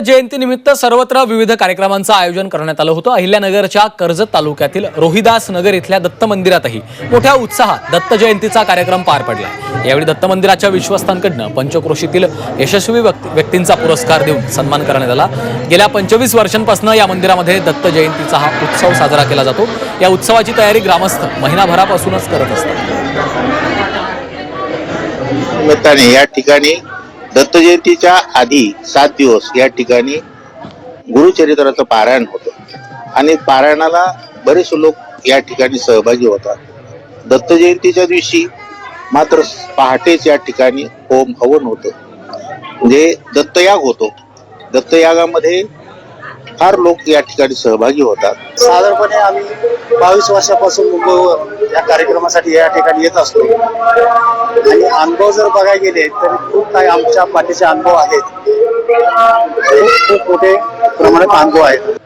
जयंतीनिमित्त सर्वत्र विविध कार्यक्रमांचं आयोजन करण्यात आलं होतं. अहिल्यानगरच्या कर्जत तालुक्यातील रोहिदास नगर इथल्या दत्त मंदिरातही मोठ्या उत्साहात दत्त जयंतीचा कार्यक्रम पार पडला. यावेळी दत्त मंदिराच्या विश्वस्तांकडनं पंचक्रोशीतील यशस्वी व्यक्ती- व्यक्तींचा पुरस्कार देऊन सन्मान करण्यात आला. गेल्या पंचवीस वर्षांपासून या मंदिरामध्ये दत्त जयंतीचा हा उत्सव साजरा केला जातो. या उत्सवाची तयारी ग्रामस्थ महिनाभरापासूनच करत असतात. या ठिकाणी दत्त जयंतीच्या आधी सात दिवस या ठिकाणी गुरुचरित्राचं पारायण होतं. आणि पारायणाला बरेच लोक या ठिकाणी सहभागी होतात. दत्त जयंतीच्या दिवशी मात्र पहाटेच या ठिकाणी होम हवन होतं. म्हणजे दत्तयाग होतो. दत्तयागामध्ये फार लोक या ठिकाणी सहभागी होतात. साधारणपणे आम्ही बावीस वर्षापासून मुंबईवर या कार्यक्रमासाठी या ठिकाणी येत असतो. आणि अनुभव जर बघायला गेले तर काही आमच्या पाठीचे अनुभव आहेत. खूप खूप मोठे प्रमाणात अनुभव आहेत.